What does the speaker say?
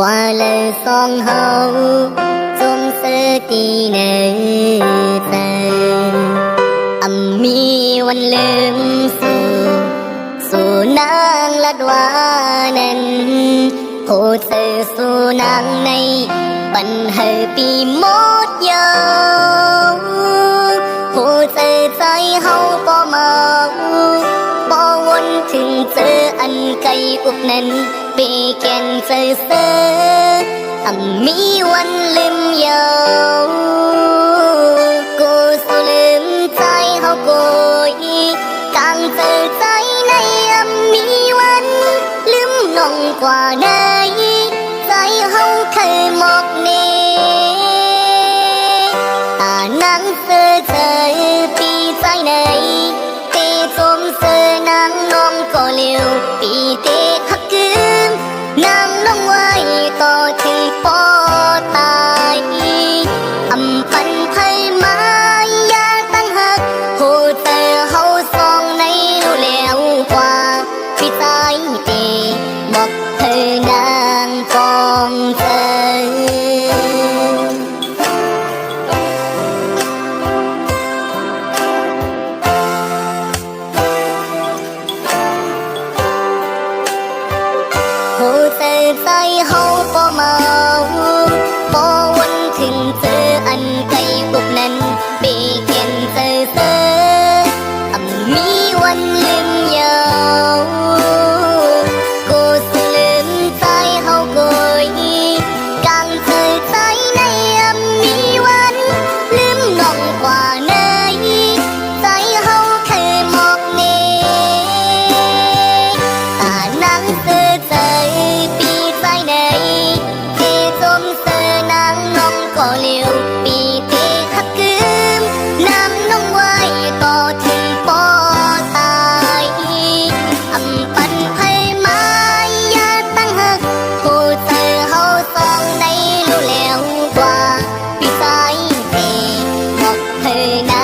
กว่าเลยสองเฮาจมเสือตีเนเตอำมีวันลืมสู่สู่นางลัดวานั้นโหเธอสู่นางในปันเหอปีหมดยาวโหเธอใจเฮาบ่เมาบ่วนถึงเจอ อันไกอุบนั้นไปแก่นเจอเสออำมีวันลืมยาวกูสูลืมใจเฮาโกยกางเจอใจในอำมีวันลืมน้องกว่าใดใจเฮาเคยมอกเนตานังเสอเธอปีใจไหน ใจเฮาบ่เมาบ่วนถึงใจ Karna